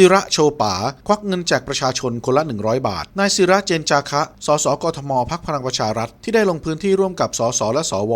ศิระโชป่า ควักเงินแจกประชาชนคนละ 100 บาท นายศิระเจนจาคะ สสกทมพักพลังประชารัฐ ที่ได้ลงพื้นที่ร่วมกับสสและสว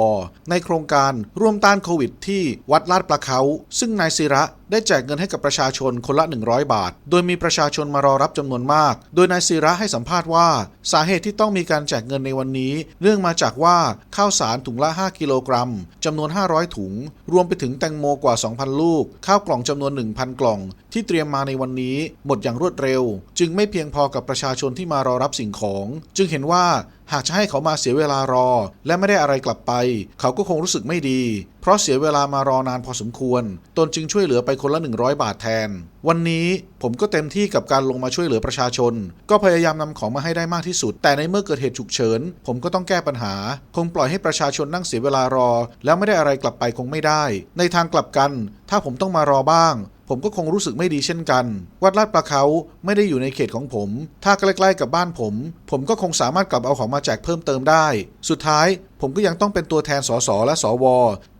ในโครงการร่วมต้านโควิดที่วัดลาดปลาเขา ซึ่งนายศิระ ได้แจกเงินให้กับประชาชนคนละ 100 บาท โดยมีประชาชนมารอรับจำนวนมาก โดยนายศิระให้สัมภาษณ์ว่า สาเหตุที่ต้องมีการแจกเงินในวันนี้เนื่องมาจากว่าข้าวสารถุงละ 5 กิโลกรัมจำนวน 500 ถุง รวมไปถึงแตงโมกว่า 2,000 ลูก ข้าวกล่องจำนวน 1,000 กล่อง ที่เตรียมมาในวันนี้ หมดอย่างรวดเร็ว จึงไม่เพียงพอกับประชาชนที่มารอรับสิ่งของ จึงเห็นว่า หากจะให้เขามาเสียเวลารอ และไม่ได้อะไรกลับไป เขาก็คงรู้สึกไม่ดี เพราะเสียเวลามารอนานพอสมควร ตนจึงช่วยเหลือไปคนละ 100 บาทแทน วันนี้ผมก็เต็มที่กับการลงมาช่วยเหลือประชาชน ก็พยายามนำของมาให้ได้มากที่สุด แต่ในเมื่อเกิดเหตุฉุกเฉิน ผมก็ต้องแก้ปัญหา คงปล่อยให้ประชาชนนั่งเสียเวลารอ แล้วไม่ได้อะไรกลับไปคงไม่ได้ ในทางกลับกัน ถ้าผมต้องมารอบ้าง ผมก็คงรู้สึกไม่ดีเช่นกัน วัดลาดปลาเขาไม่ได้อยู่ในเขตของผม ถ้าใกล้ๆกับบ้านผม ผมก็คงสามารถกลับเอาของมาแจกเพิ่มเติมได้ สุดท้าย ผมก็ยังต้องเป็นตัวแทนสสและสว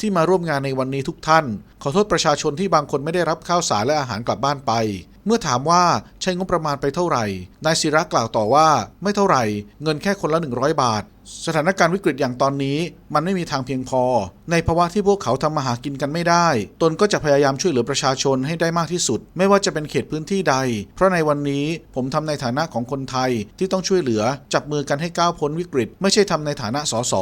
ที่มาร่วมงานในวันนี้ทุกท่าน ขอโทษประชาชนที่บางคนไม่ได้รับข้าวสารและอาหารกลับบ้านไป เมื่อถามว่าใช้งบประมาณไปเท่าไหร่ นายศิระกล่าวต่อว่าไม่เท่าไหร่ เงินแค่คนละ 100 บาท สถานการณ์วิกฤตอย่างตอนนี้ มันไม่มีทางเพียงพอ ในภาวะที่พวกเขาทำมาหากินกันไม่ได้ ตนก็จะพยายามช่วยเหลือประชาชนให้ได้มากที่สุด ไม่ว่าจะเป็นเขตพื้นที่ใด เพราะในวันนี้ผมทำในฐานะของคนไทยที่ต้องช่วยเหลือ จับมือกันให้ก้าวพ้นวิกฤต ไม่ใช่ทำในฐานะสส